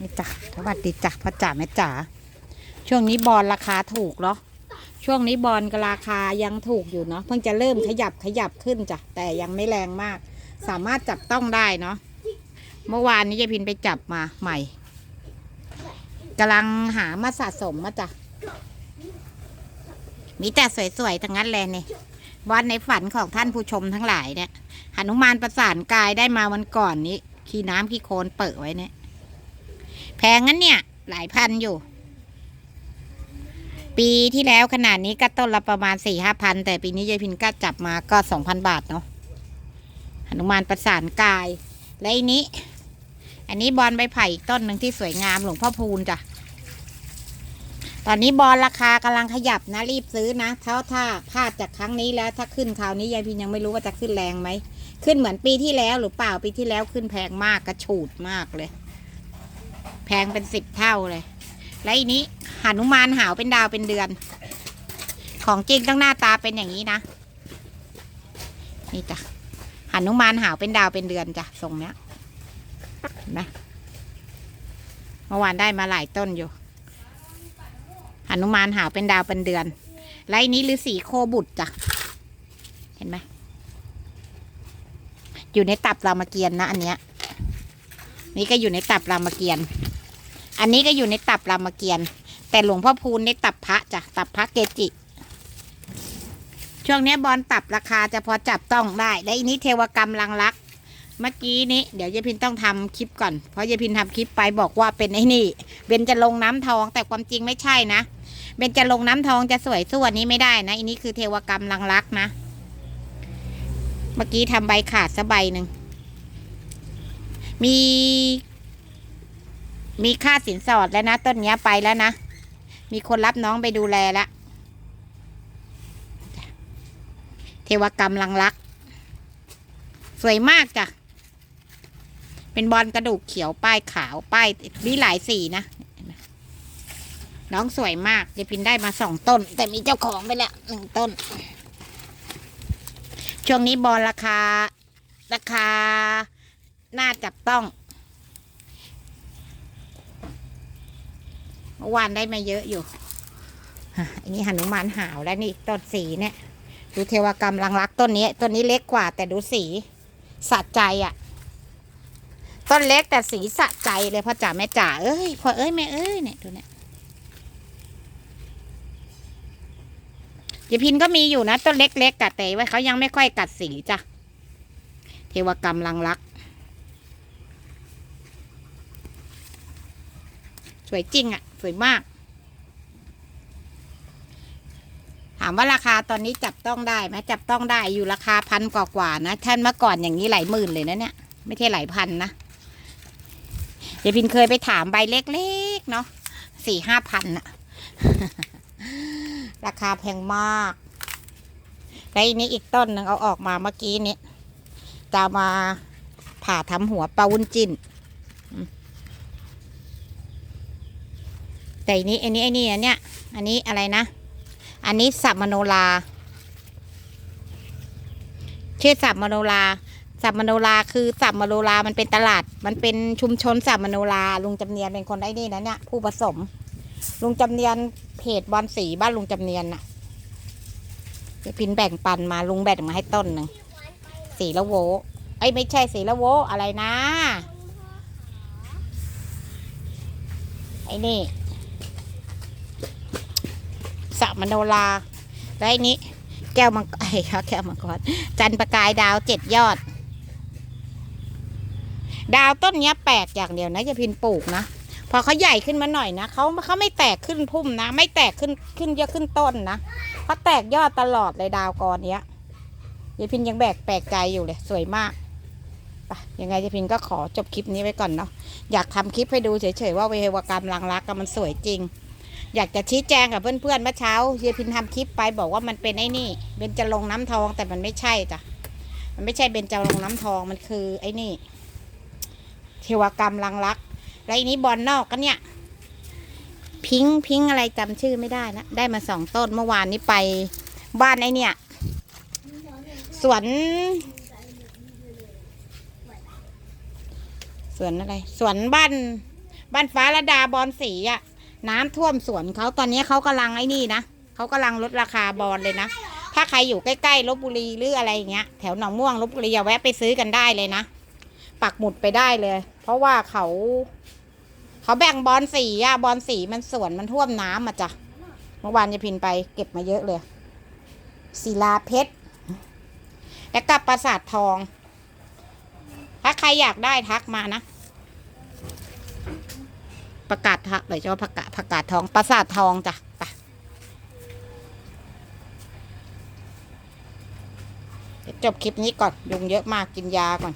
นี่จ้ะสวัสดีจ้ะพ่อจ๋าแม่จ๋าช่วงนี้บอลราคาถูกเนาะช่วงนี้บอลก็ราคายังถูกอยู่เนาะเพิ่งจะเริ่มขยับขยับขึ้นจ้ะแต่ยังไม่แรงมาก สามารถจับต้องได้เนาะเมื่อวานนี้ยายพินไปจับมาใหม่กำลังหามาสะสมมาจ้ะมีแต่สวยๆทั้งนั้นเลยเนี่ยบอลในฝันของท่านผู้ชมทั้งหลายเนี่ยหนุมานประสานกายได้มาวันก่อนนี้ ขี้น้ำขี้โคลนเปิดไว้เนี่ย แพงงั้นเนี่ย หลายพันอยู่ ปีที่แล้วขนาดนี้ก็ต้นละประมาณสี่ห้าพัน แต่ปีนี้ยายพินก็จับมาก็สองพันบาทเนาะหนุมานประสานกาย และอันนี้ อันนี้บอลใบไผ่อีกต้นหนึ่งที่สวยงามหลวงพ่อพูนจ้ะ ตอนนี้บอลราคากำลังขยับนะรีบซื้อนะเท่าถ้าพลาดจากครั้งนี้แล้วถ้าขึ้นคราวนี้ยายพินยังไม่รู้ว่าจะขึ้นแรงไหม ขึ้นเหมือนปีที่แล้วหรือเปล่าปีที่แล้วขึ้นแพงมากกระฉูดมากเลย แพงเป็นสิบเท่าเลย และอันนี้หนุมานหาวเป็นดาวเป็นเดือน ของจริงต้องหน้าตาเป็นอย่างนี้นะ นี่จ้ะหนุมานหาวเป็นดาวเป็นเดือนจ้ะทรงเนี้ยเห็นไหมเมื่อวานได้มาหลายต้นอยู่หนุมานหาวเป็นดาวเป็นเดือน และอันนี้ฤาษีโคบุตรจ้ะ เห็นไหม อยู่ในตับรามเกียรติ์นะอันเนี้ย นี่ก็อยู่ในตับรามเกียรติ์ อันนี้ก็อยู่ในตับรามเกียรติ์แต่หลวงพ่อพูนในตับพระจ้ะตับพระเกจิ ช่วงนี้บอลตับราคาจะพอจับต้องได้ และอันนี้เทวกรรมลังรักเมื่อกี้นี้เดี๋ยวยายพินต้องทำคลิปก่อน เพราะยายพินทำคลิปไปบอกว่าเป็นไอ้นี่ เบนจะลงน้ำทองแต่ความจริงไม่ใช่นะ เบนจะลงน้ำทองจะสวยสู้อันนี้ไม่ได้นะอันนี้คือเทวกรรมลังรักนะ เมื่อกี้ทำใบขาดสะใบหนึ่ง มี มีค่าสินสอดแล้วนะต้นนี้ไปแล้วนะ มีคนรับน้องไปดูแลแล้วเทวกรรมลังรัก สวยมากจ้ะ เป็นบอลกระดูกเขียวป้ายขาวป้ายมีหลายสีนะ น้องสวยมากเดพินได้มาสองต้น แต่มีเจ้าของไปแล้วหนึ่งต้น ช่วงนี้บอลราคา ราคา น่าจับต้อง มื่อวานได้มาเยอะอยู่อันนี้หนุมานหาวแล้วนี่ต้นสีเนี่ย ดูเทวกรรมลังรักต้นนี้ต้นนี้เล็กกว่า แต่ดูสีสะใจอะ่ะ ต้นเล็กแต่สีสะใจเลยพ่อจ๋าแม่จ๋าเอ้ยพ่อเอ้ยแม่เอ้ยเนี่ยดูเนี่ยยายพินก็มีอยู่นะต้นเล็กๆกัดแต่ว่าเขายังไม่ค่อยกัดสีจ้ะเทวกรรมลังรัก สวยจริงอะ่ะสวยมาก ถามว่าราคาตอนนี้จับต้องได้ไหมจับต้องได้อยู่ราคาพันกว่าๆนะท่านเมื่อก่อนอย่างนี้หลายหมื่นเลยนะเนี่ย ไม่ใช่หลายพันนะเดี๋ยวพินเคยไปถามใบเล็กๆเนาะสี่ห้าพันอะราคาแพงมากแล้วอันนี้อีกต้นหนึ่งเอาออกมาเมื่อกี้นี้จะมาผ่าทำหัวปลาวุ้นจินอืม แต่อันนี้อันนี้อันนี้อันเนี้ยอันนี้อะไรนะ อันนี้สับมโนราชื่อสับมโนราสับมโนราคือสับมโนรามันเป็นตลาด มันเป็นชุมชนสับมโนราลุงจำเนียนเป็นคนได้นี่นะเนี่ยผู้ผสมลุงจำเนียนเพจบอลสีบ้านลุงจำเนียนน่ะพินแบ่งปันมาลุงแบ่งมาให้ต้นหนึ่งสีละโวไอ้ไม่ใช่สีละโวอะไรนะ ไอ้นี่ สัมโนราแล้วไอ้นี้ แก้วมังกรไอ้ยแก้วมังกรจันประกายดาวเจ็ดยอด ดาวต้นนี้แปลกอย่างเดียวนะจะพินปลูกนะพอเขาใหญ่ขึ้นมาหน่อยนะเขาเขาไม่แตกขึ้นพุ่มนะ ไม่แตกขึ้นขึ้นเยอะขึ้นต้นนะเขาแตกยอดตลอดเลยดาวกรเนี้ยยายพินยังแบกแปลกใจอยู่เลยสวยมากไปยังไงยายพินก็ขอจบคลิปนี้ไว้ก่อนเนาะอยากทำคลิปให้ดูเฉยๆว่าเวหวกรรมลังรักกับมันสวยจริง อยากจะชี้แจงกับเพื่อนๆเมื่อเช้ายายพินทำคลิปไปบอกว่ามันเป็นไอ้นี่เบนจะลงน้ำทองแต่มันไม่ใช่จ้ะมันไม่ใช่เบนจะลงน้ำทองมันคือไอ้นี่ เทวกรรมลังรักแล้วอันนี้บอลนอกก็เนี่ย พิงค์พิงค์อะไรจำชื่อไม่ได้นะได้มาสองต้นเมื่อวานนี้ไปบ้านไอเนี่ยสวนสวนอะไรสวนบ้าน บ้านฟ้าระดาบอลสีอะ น้ำท่วมสวนเขาตอนนี้เขากำลังไอ้นี่นะเขากำลังลดราคาบอลเลยนะ ถ้าใครอยู่ใกล้ๆลบบุรีหรืออะไรอย่างเงี้ย แถวหนองม่วงลบบุรีอย่าแวะไปซื้อกันได้เลยนะ ปักหมุดไปได้เลย เพราะว่าเขา เขาแบ่งบอลสีอะบอลสีมันสวนมันท่วมน้ำอะจ้ะเมื่อวานจะพินไปเก็บมาเยอะเลยศิลาเพชรและกับปราสาททอง ถ้าใครอยากได้ทักมานะ ประกาศทักเลยจะว่าประกาศประกาศทองประสาททองจ้ะไปจบคลิปนี้ก่อนยุงเยอะมากกินยาก่อน